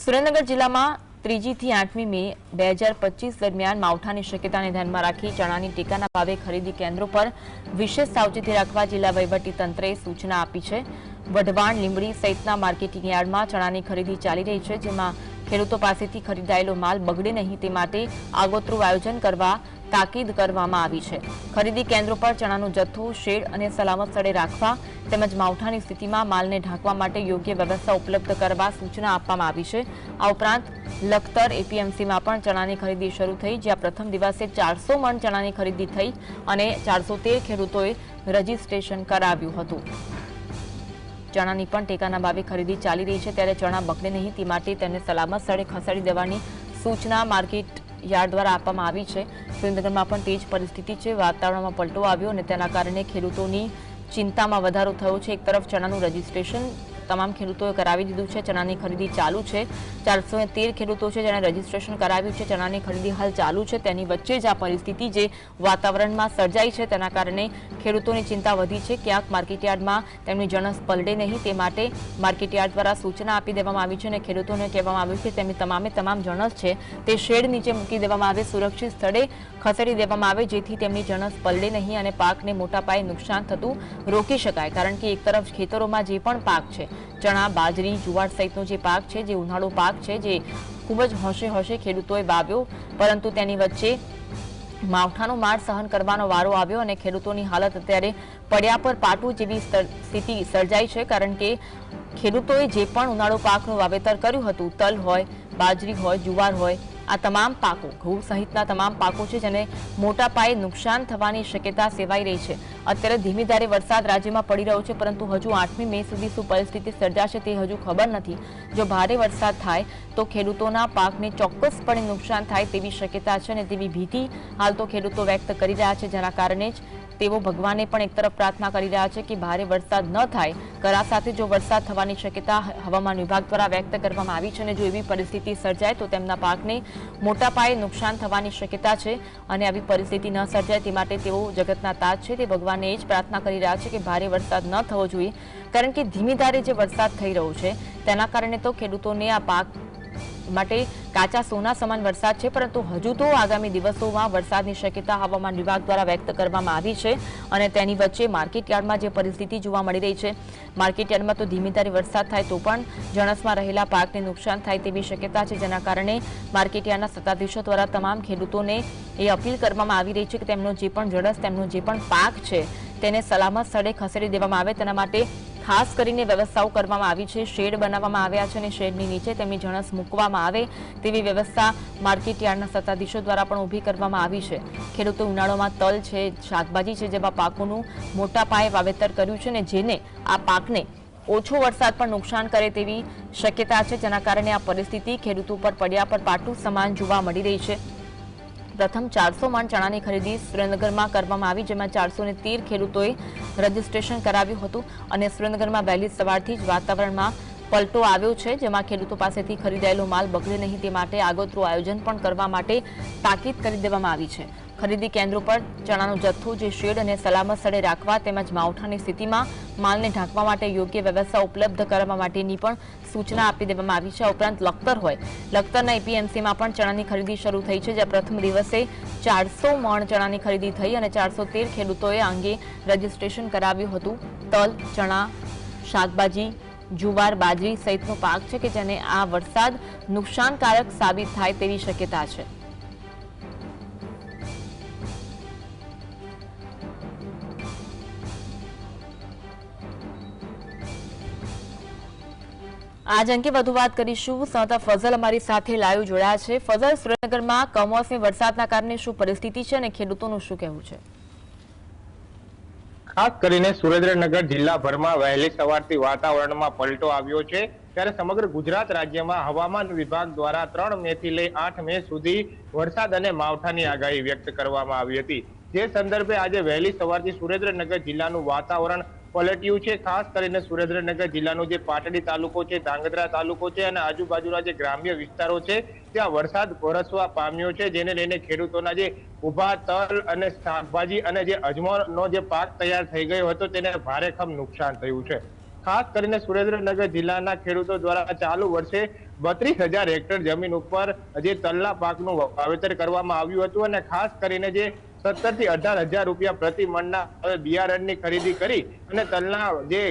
સુરેન્દ્રનગર જિલ્લામાં ત્રીજીથી આઠમી મે બે હજાર પચીસ દરમિયાન માવઠાની શક્યતાને ધ્યાનમાં રાખી ચણાની ટેકાના ભાવે ખરીદી કેન્દ્રો પર વિશેષ સાવચેતી રાખવા જિલ્લા વહીવટી તંત્રએ સૂચના આપી છે. વઢવાણ, લીંબડી સહિતના માર્કેટિંગ યાર્ડમાં ચણાની ખરીદી ચાલી રહી છે, જેમાં ખેડૂતો પાસેથી ખરીદાયેલો માલ બગડે નહીં તે માટે આગોતરું આયોજન કરવા તાકીદ કરવામાં આવી છે. ખરીદી કેન્દ્રો પર ચણાનો જથ્થો, શેડ અને સલામત સ્થળે રાખવા તેમજ માવઠાની સ્થિતિમાં માલને ઢાંકવા માટે યોગ્ય વ્યવસ્થા ઉપલબ્ધ કરવા સૂચના આપવામાં આવી છે. આ ઉપરાંત, લખતર એપીએમસીમાં પણ ચણાની ખરીદી શરૂ થઈ, જ્યાં પ્રથમ દિવસે ચારસો મણ ચણાની ખરીદી થઈ અને ચારસો ખેડૂતોએ રજીસ્ટ્રેશન કરાવ્યું હતું. ચણાની પણ ટેકાના ભાવે ખરીદી ચાલી રહી છે. ત્યારે ચણા બગડે નહીં, તે માટે તેને સલામત સ્થળે ખસેડી દેવાની સૂચના માર્કેટ યાર્ડ દ્વારા આપવામાં આવી છે. સુરેન્દ્રનગરમાં પણ તે જ પરિસ્થિતિ છે. વાતાવરણમાં પલટો આવ્યો અને તેના કારણે ખેડૂતોની ચિંતામાં વધારો થયો છે. એક તરફ ચણાનું રજીસ્ટ્રેશન તમામ ખેડૂતોએ કરાવી દીધું છે. ચણાની ખરીદી ચાલુ છે. ચારસો તેર ખેડૂતો છે જેણે રજીસ્ટ્રેશન કરાવ્યું છે. ચણાની ખરીદી હાલ ચાલુ છે. તેની વચ્ચે જ આ પરિસ્થિતિ જે વાતાવરણમાં સર્જાઈ છે તેના કારણે ખેડૂતોની ચિંતા વધી છે. ક્યાંક માર્કેટયાર્ડમાં તેમની જણસ પલડે નહીં તે માટે માર્કેટયાર્ડ દ્વારા સૂચના આપી દેવામાં આવી છે અને ખેડૂતોને કહેવામાં આવ્યું છે તેમની તમામે તમામ જણસ છે તે શેડ નીચે મૂકી દેવામાં આવે, સુરક્ષિત સ્થળે ખસેડી દેવામાં આવે જેથી તેમની જણસ પલડે નહીં અને પાકને મોટા પાયે નુકસાન થતું રોકી શકાય. કારણ કે એક તરફ ખેતરોમાં જે પણ પાક છે ચણા, બાજરી, જુવાર સહિતનો જે પાક છે, જે ઉનાળો પાક છે, જે ખૂબ જ હોશે હોશે ખેડૂતોએ વાવ્યો. પરંતુ તેની વચ્ચે માવઠાનો માર સહન કરવાનો વારો આવ્યો અને ખેડૂતોની હાલત અત્યારે પડ્યા પર પાટું જેવી સ્થિતિ સર્જાઈ છે. કારણ કે ખેડૂતોએ જે પણ ઉનાળો પાકનું વાવેતર કર્યું હતું, તલ હોય, બાજરી હોય, જુવાર હોય આ તમામ પાકો, ઘઉં સહિતના તમામ પાકો છે જેને મોટા પાયે નુકસાન થવાની શક્યતા સેવાઈ રહી છે. અત્યારે ધીમી ધારે વરસાદ રાજ્યમાં પડી રહ્યો છે, પરંતુ હજુ આઠમી મે સુધી શું પરિસ્થિતિ સર્જાશે તે હજુ ખબર નથી. જો ભારે વરસાદ થાય, તો ખેડૂતોના પાકને ચોક્કસપણે નુકસાન થાય તેવી શક્યતા છે અને તેવી ભીતિ હાલ તો ખેડૂતો વ્યક્ત કરી રહ્યા છે, જેના કારણે જ તેઓ ભગવાને પણ એક તરફ પ્રાર્થના કરી રહ્યા છે કે ભારે વરસાદ ન થાય. કરા સાથે જો વરસાદ થવાની શક્યતા હવામાન વિભાગ દ્વારા વ્યક્ત કરવામાં આવી છે અને જો એવી પરિસ્થિતિ સર્જાય તો તેમના પાકને મોટા પાયે નુકસાન થવાની શક્યતા છે અને આવી પરિસ્થિતિ ન સર્જાય તે માટે તેઓ જગતના તાજ છે તે ભગવાનને એ જ પ્રાર્થના કરી રહ્યા છે કે ભારે વરસાદ ન થવો જોઈએ. કારણ કે ધીમી ધારે જે વરસાદ થઈ રહ્યો છે તેના કારણે તો ખેડૂતોને આ પાક માટે કાચા સોના સમાન વરસાદ છે, પરંતુ હજુ તો આગામી દિવસોમાં વરસાદની શક્યતા હવામાન વિભાગ દ્વારા વ્યક્ત કરવામાં આવી છે અને તેની વચ્ચે માર્કેટયાર્ડમાં જે પરિસ્થિતિ જોવા મળી રહી છે, માર્કેટયાર્ડમાં તો ધીમી ધારે વરસાદ થાય તો પણ જણસમાં રહેલા પાકને નુકસાન થાય તેવી શક્યતા છે, જેના કારણે માર્કેટયાર્ડના સત્તાધીશો દ્વારા તમામ ખેડૂતોને એ અપીલ કરવામાં આવી રહી છે કે તેમનો જે પણ જણસ, તેમનો જે પણ પાક છે, તેને સલામત સ્થળે ખસેડી દેવામાં આવે. તેના માટે ખાસ કરીને વ્યવસ્થાઓ કરવામાં આવી છે. શેડ બનાવવામાં આવ્યા છે અને શેડની નીચે તેમની જણસ મૂકવામાં આવે તેવી વ્યવસ્થા માર્કેટ યાર્ડના સત્તાધીશો દ્વારા પણ ઊભી કરવામાં આવી છે. ખેડૂતો ઉનાળોમાં તલ છે, શાકભાજી છે જેવા પાકોનું મોટા પાયે વાવેતર કર્યું છે અને જેને આ પાકને ઓછો વરસાદ પણ નુકસાન કરે તેવી શક્યતા છે. જેના કારણે આ પરિસ્થિતિ ખેડૂતો પર પડ્યા પર પાટું સમાન જોવા મળી રહી છે. પ્રથમ ચારસો મણ ચણાની ખરીદી સુરેન્દ્રનગરમાં કરવામાં આવી, જેમાં ચારસો તેર ખેડૂતોએ રજીસ્ટ્રેશન કરાવ્યું હતું અને સુરેન્દ્રનગરમાં વહેલી સવારથી જ વાતાવરણમાં પલટો આવ્યો છે, જેમાં ખેડૂતો પાસેથી ખરીદાયેલો માલ બગડે નહીં તે માટે આગોતરું આયોજન પણ કરવા માટે તાકીદ કરી દેવામાં આવી છે. ખરીદી કેન્દ્રો પર ચણાનો જથ્થો જે શેડ અને સલામત સ્થળે રાખવા તેમજ માવઠાની સ્થિતિમાં માલને ઢાંકવા માટે યોગ્ય વ્યવસ્થા ઉપલબ્ધ કરવા માટેની પણ સૂચના આપી દેવામાં આવી છે. ઉપરાંત લખતર હોય. લખતરના એપીએમસીમાં પણ ચણાની ખરીદી શરૂ થઈ છે. જ્યાં પ્રથમ દિવસે ચારસો મણ ચણાની ખરીદી થઈ અને ચારસો તેર ખેડૂતોએ અંગે રજીસ્ટ્રેશન કરાવ્યું હતું. તલ, ચણા, શાકભાજી, જુવાર, બાજરી સહિતનો પાક છે કે જેને આ વરસાદ નુકસાનકારક સાબિત થાય તેવી શક્યતા છે. આજ અંગે વધુ વાત કરીશું. સંતા ફઝલ અમારી સાથે લાઈવ જોડાયા છે. ફઝલ, સુરેન્દ્રનગરમાં કમોસમી વરસાદના કારણે શું પરિસ્થિતિ છે અને ખેડૂતોનું શું કહેવું છે? ખાસ કરીને સુરેન્દ્રનગર જિલ્લાભરમાં વહેલી સવારથી વાતાવરણમાં પલટો આવ્યો છે. ત્યારે સમગ્ર ગુજરાત રાજ્યમાં હવામાન વિભાગ દ્વારા ત્રણ મે થી લઈ આઠ મે સુધી વરસાદ અને માવઠાની આગાહી વ્યક્ત કરવામાં આવી હતી. જે સંદર્ભે આજે વહેલી સવારથી સુરેન્દ્રનગર જિલ્લાનું વાતાવરણ પલટ્યું છે. ખાસ કરીને સુરેન્દ્રનગર જિલ્લાનો જે પાટડી તાલુકો છે, ધાંગધ્રા તાલુકો છે અને આજુબાજુના જે ગ્રામ્ય વિસ્તારો છે, ત્યાં વરસાદ વરસવા પામ્યો છે, જેને લઈને ખેડૂતોના જે ઊભા તલ અને શાકભાજી અને જે અજમોરનો જે પાક તૈયાર થઈ ગયો હતો, તેને ભારેખમ નુકસાન થયું છે. ખાસ કરીને સુરેન્દ્રનગર જિલ્લાના ખેડૂતો દ્વારા ચાલુ વર્ષે બત્રીસ હજાર હેક્ટર જમીન ઉપર જે તલના પાકનું વાવેતર કરવામાં આવ્યું હતું અને ખાસ કરીને જે સત્તરથી અઢાર હજાર રૂપિયા પ્રતિ મણના હવે બિયારણની ખરીદી કરી અને તલના જે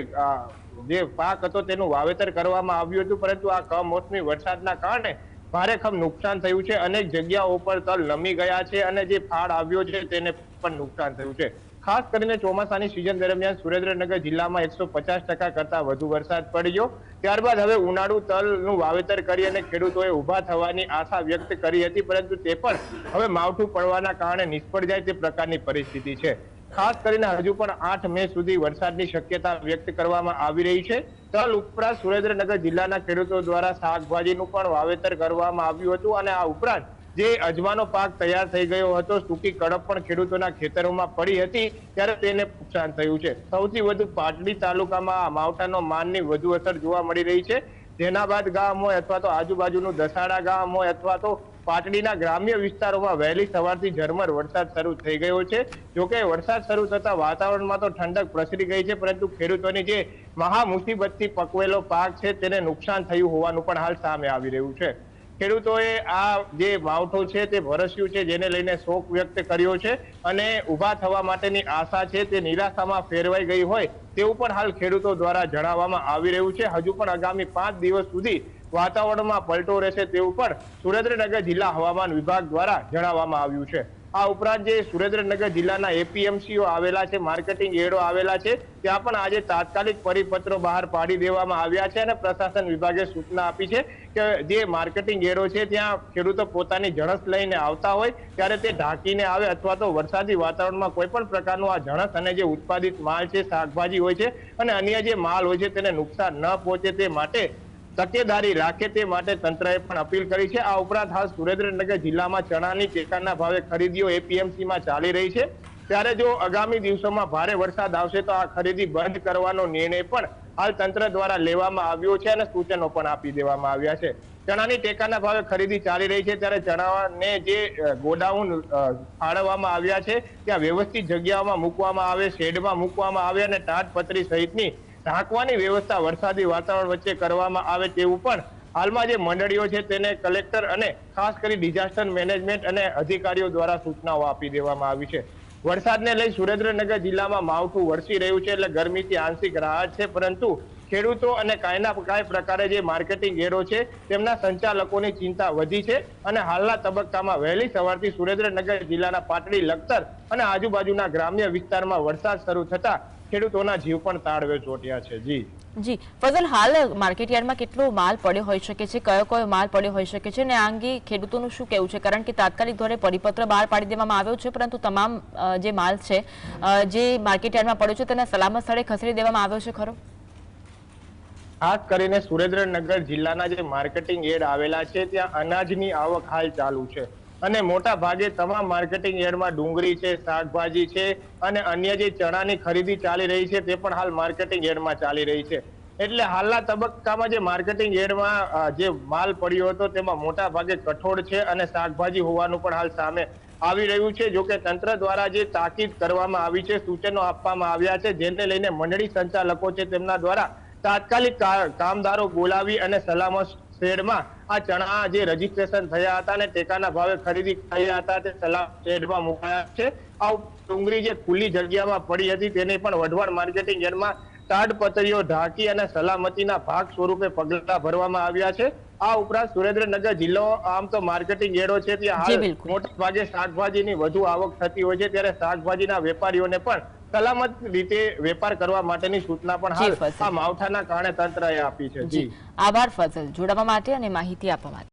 જે પાક હતો તેનું વાવેતર કરવામાં આવ્યું હતું. પરંતુ આ કમોસમી વરસાદના કારણે ભારેખમ નુકસાન થયું છે. અનેક જગ્યાઓ પર તલ નમી ગયા છે અને જે ફાળ આવ્યો છે તેને પણ નુકસાન થયું છે. ખાસ કરીને ચોમાસાની સિઝન દરમિયાન સુરેન્દ્રનગર જિલ્લામાં એકસો પચાસ ટકા કરતા વધુ વરસાદ પડ્યો. ત્યારબાદ હવે ઉનાળુ તલનું વાવેતર કરી અને ખેડૂતોએ ઊભા થવાની આશા વ્યક્ત કરી હતી, પરંતુ તે પણ હવે માવઠું પડવાના કારણે નિષ્ફળ જાય તે પ્રકારની પરિસ્થિતિ છે. ખાસ કરીને હજુ પણ આઠ મે સુધી વરસાદની શક્યતા વ્યક્ત કરવામાં આવી રહી છે. તલ ઉપરાંત સુરેન્દ્રનગર જિલ્લાના ખેડૂતો દ્વારા શાકભાજીનું પણ વાવેતર કરવામાં આવ્યું હતું અને આ ઉપરાંત જે અજમાનો પાક તૈયાર થઈ ગયો હતો, સૂકી કડપ પણ ખેડૂતોના ખેતરોમાં પડી હતી, ત્યારે તેને નુકસાન થયું છે. સૌથી વધુ પાટડી તાલુકામાં માવઠાનો માનની વધુ અસર જોવા મળી રહી છે. જેના બાદ ગામ હોય અથવા તો આજુબાજુનું દસાડા ગામ હોય અથવા તો પાટડીના ગ્રામ્ય વિસ્તારોમાં વહેલી સવારથી ઝરમર વરસાદ શરૂ થઈ ગયો છે. જોકે વરસાદ શરૂ થતા વાતાવરણમાં તો ઠંડક પ્રસરી ગઈ છે, પરંતુ ખેડૂતોની જે મહા મુસીબતથી પકવેલો પાક છે, તેને નુકસાન થયું હોવાનું પણ હાલ સામે આવી રહ્યું છે. ખેડૂતોએ આ જે વાવઠો છે તે વરસ્યું છે, જેને લઈને શોક વ્યક્ત કર્યો છે અને ઊભા થવા માટેની આશા છે તે નિરાશામાં ફેરવાઈ ગઈ હોય તેવું પણ હાલ ખેડૂતો દ્વારા જણાવવામાં આવી રહ્યું છે. હજુ પણ આગામી પાંચ દિવસ સુધી વાતાવરણમાં પલટો રહેશે તેવું પણ સુરેન્દ્રનગર જિલ્લા હવામાન વિભાગ દ્વારા જણાવવામાં આવ્યું છે. આ ઉપરાંત જે સુરેન્દ્રનગર જિલ્લાના એપીએમસીઓ આવેલા છે, માર્કેટિંગ એડો આવેલા છે, ત્યાં પણ આજે તાત્કાલિક પરિપત્રો બહાર પાડી દેવામાં આવ્યા છે અને પ્રશાસન વિભાગે સૂચના આપી છે કે જે માર્કેટિંગ એડો છે, ત્યાં ખેડૂતો પોતાની જણસ લઈને આવતા હોય, ત્યારે તે ઢાંકીને આવે અથવા તો વરસાદી વાતાવરણમાં કોઈ પણ પ્રકારનું આ જણસ અને જે ઉત્પાદિત માલ છે, શાકભાજી હોય છે અને અન્ય જે માલ હોય છે, તેને નુકસાન ન પહોંચે તે માટે તકેદારી રાખે તે માટે તંત્રએ પણ અપીલ કરી છે. આ ઉપરાંત હાલ સુરેન્દ્રનગર જિલ્લામાં ચણાની ટેકાના ભાવે ખરીદીઓ એપીએમસીમાં ચાલી રહી છે. ત્યારે જો આગામી દિવસોમાં ભારે વરસાદ આવશે તો આ ખરીદી બંધ કરવાનો નિર્ણય પણ હાલ તંત્ર દ્વારા લેવામાં આવ્યો છે અને સૂચનો પણ આપી દેવામાં આવ્યા છે. ચણાની ટેકાના ભાવે ખરીદી ચાલી રહી છે ત્યારે ચણાને જે ગોડાઉન ફાળવવામાં આવ્યા છે, ત્યાં વ્યવસ્થિત જગ્યાઓમાં મૂકવામાં આવે, શેડમાં મૂકવામાં આવે અને તાટપત્રી સહિતની ઢાંકવાની વ્યવસ્થા વરસાદી વાતાવરણ વચ્ચે કરવામાં આવે તેવું પણ હાલમાં જે મંડળીઓ છે તેને કલેક્ટર અને ખાસ કરી ડિઝાસ્ટર મેનેજમેન્ટ અને અધિકારીઓ દ્વારા સૂચનાઓ આપી દેવામાં આવી છે. વરસાદને લઈ સુરેન્દ્રનગર જિલ્લામાં માવઠું વરસી રહ્યું છે એટલે ગરમીથી આંશિક રાહત છે, પરંતુ ખેડૂતો અને કાંઈના કાંઈ પ્રકારે જે માર્કેટિંગ એરો છે તેમના સંચાલકોની ચિંતા વધી છે અને હાલના તબક્કામાં વહેલી સવારથી સુરેન્દ્રનગર જિલ્લાના પાટડી લખતર અને આજુબાજુના ગ્રામ્ય વિસ્તારમાં વરસાદ શરૂ થતા ખેડૂતોના જીવ પણ તાળવે ચોટ્યા છે જી. જી. ફઝલ હાલ માર્કેટ યાર્ડમાં કેટલો માલ પડ્યો હોઈ શકે છે? કયો કયો માલ પડ્યો હોઈ શકે છે? અને આ અંગે ખેડૂતોનું શું કહેવું છે? કારણ કે તાત્કાલિક ધોરણે પરિપત્ર બહાર પાડી દેવામાં આવ્યો છે પરંતુ તમામ જે માલ છે જે માર્કેટ યાર્ડમાં પડ્યો છે તેને સલામત સ્થળે ખસેડી દેવામાં આવ્યો છે ખરો? ખાસ કરીને સુરેન્દ્રનગર જિલ્લાના જે માર્કેટિંગ એડ આવેલા છે ત્યાં અનાજની આવક હાલ ચાલુ છે. અને મોટા ભાગે તમામ માર્કેટિંગ યાર્ડમાં ડુંગળી છે, શાકભાજી છે અને અન્ય જે ચણાની ખરીદી ચાલી રહી છે તે પણ હાલ માર્કેટિંગ યાર્ડમાં ચાલી રહી છે. એટલે હાલના તબક્કામાં જે માર્કેટિંગ યાર્ડમાં જે માલ પડ્યો હતો તેમાં મોટા ભાગે કઠોળ છે અને શાકભાજી હોવાનું પણ હાલ સામે આવી રહ્યું છે. જોકે તંત્ર દ્વારા જે તાકીદ કરવામાં આવી છે, સૂચનો આપવામાં આવ્યા છે, જેને લઈને મંડળી સંચાલકો છે તેમના દ્વારા તાત્કાલિક કામદારો બોલાવી અને સલામત શેડમાં આ ચણા જે રજીસ્ટ્રેશન થયા હતા અને ટેકાના ભાવે ખરીદી થયા હતા તે શેડમાં મુકાયા છે. આ ડુંગળી જે ખુલ્લી જગ્યામાં પડી હતી તેને પણ વઢવાણ માર્કેટિંગ યાર્ડમાં તાડપતરીઓ ઢાંકી અને સલામતીના ભાગ સ્વરૂપે પગલાં ભરવામાં આવ્યા છે. આ ઉપરાંત સુરેન્દ્રનગર જિલ્લો આમ તો માર્કેટિંગ એડો છે ત્યાં હાલ મોટા ભાગે શાકભાજીની વધુ આવક થતી હોય છે ત્યારે શાકભાજીના વેપારીઓને પણ સલામત રીતે વેપાર કરવા માટેની સૂચના પણ હાલ. આ માવઠાના કારણે તંત્રએ આપી છે. જી. આભાર ફસલ જોડાવા માટે અને માહિતી આપવા માટે.